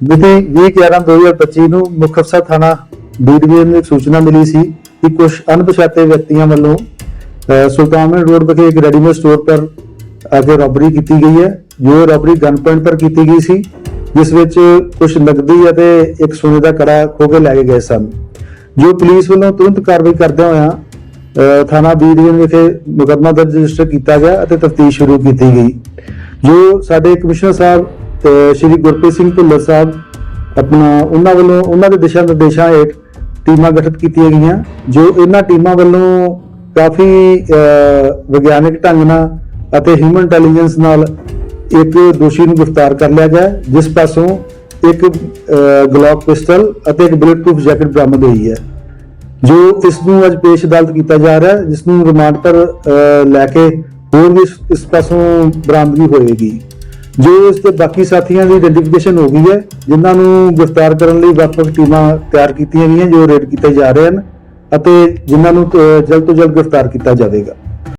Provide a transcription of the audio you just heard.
ਮਿਤੀ 20/11/2025 ਨੂੰ ਮੁੱਖ ਅਫਸਰ ਥਾਣਾ ਬੀਡੀਏ ਨੂੰ ਸੂਚਨਾ ਮਿਲੀ ਸੀ ਕਿ ਕੁਝ ਅਣਪਛਾਤੇ ਵਿਅਕਤੀਆਂ ਵੱਲੋਂ ਸੁਲਤਾਨਪੁਰ ਰੋਡ ਵਿਖੇ ਇੱਕ ਰੈਡੀਮੇਡ ਸਟੋਰ ਪਰ ਆ ਰੋਬਰੀ ਕੀਤੀ ਗਈ ਹੈ ਜੋ ਰੋਬਰੀ ਗਨ ਪੁਆਇੰਟ ਪਰ ਕੀਤੀ ਗਈ ਸੀ ਜਿਸ ਵਿੱਚ ਕੁਝ ਨਕਦੀ ਅਤੇ ਇੱਕ ਸੋਨੇ ਦਾ ਕੜਾ ਖੋ ਕੇ ਲੈ ਕੇ ਗਏ ਸਨ। ਜੋ ਪੁਲਿਸ ਵੱਲੋਂ ਤੁਰੰਤ ਕਾਰਵਾਈ ਕਰਦਿਆਂ ਹੋਇਆਂ ਅਹ, ਥਾਣਾ ਬੀਡੀਏ ਵਿਖੇ ਮੁਕੱਦਮਾ ਦਰਜ ਰਜਿਸਟਰ ਕੀਤਾ ਗਿਆ ਅਤੇ ਤਫਤੀਸ਼ ਸ਼ੁਰੂ ਕੀਤੀ ਗਈ। ਜੋ ਸਾਡੇ ਕਮਿਸ਼ਨਰ ਸਾਹਿਬ ਅਹ, ਸ਼੍ਰੀ ਗੁਰਪ੍ਰੀਤ ਸਿੰਘ ਭੁੱਲਰ ਸਾਹਿਬ ਆਪਣਾ ਉਹਨਾਂ ਵੱਲੋਂ ਉਹਨਾਂ ਦੇ ਦਿਸ਼ਾ ਨਿਰਦੇਸ਼ਾਂ ਹੇਠ ਟੀਮਾਂ ਗਠਿਤ ਕੀਤੀਆਂ ਗਈਆਂ ਜੋ ਇਹਨਾਂ ਟੀਮਾਂ ਵੱਲੋਂ ਕਾਫੀ ਵਿਗਿਆਨਕ ਢੰਗ ਨਾਲ ਅਤੇ ਹਿਊਮਨ ਇੰਟੈਲੀਜੈਂਸ ਨਾਲ ਇੱਕ ਦੋਸ਼ੀ ਨੂੰ ਗ੍ਰਿਫਤਾਰ ਕਰ ਲਿਆ ਗਿਆ ਜਿਸ ਪਾਸੋਂ ਇੱਕ ਗਲੌਕ ਪਿਸਟਲ ਅਤੇ ਇੱਕ ਬੁਲੇਟ ਪ੍ਰੂਫ ਜੈਕਟ ਬਰਾਮਦ ਹੋਈ ਹੈ ਜੋ ਇਸ ਨੂੰ ਅੱਜ ਪੇਸ਼ ਅਦਾਲਤ ਕੀਤਾ ਜਾ ਰਿਹਾ ਹੈ ਜਿਸ ਨੂੰ ਰਿਮਾਂਡ ਪਰ ਲੈ ਕੇ ਹੋਰ ਵੀ ਇਸ- ਇਸ ਪਾਸੋਂ ਬਰਾਮਦਗੀ ਹੋਏਗੀ ਜੋ ਇਸ 'ਤੇ ਬਾਕੀ ਸਾਥੀਆਂ ਦੀ ਆਇਡੈਂਟੀਫਿਕੇਸ਼ਨ ਹੋ ਗਈ ਹੈ, ਜਿਨ੍ਹਾਂ ਨੂੰ ਗ੍ਰਿਫਤਾਰ ਕਰਨ ਲਈ ਵੱਖ-ਵੱਖ ਟੀਮਾਂ ਤਿਆਰ ਕੀਤੀਆਂ ਗਈਆਂ, ਜੋ ਰੇਡ ਕੀਤੇ ਜਾ ਰਹੇ ਹਨ ਅਤੇ ਜਿਨ੍ਹਾਂ ਨੂੰ ਜਲਦ ਤੋਂ ਜਲਦ ਗ੍ਰਿਫਤਾਰ ਕੀਤਾ ਜਾਵੇਗਾ।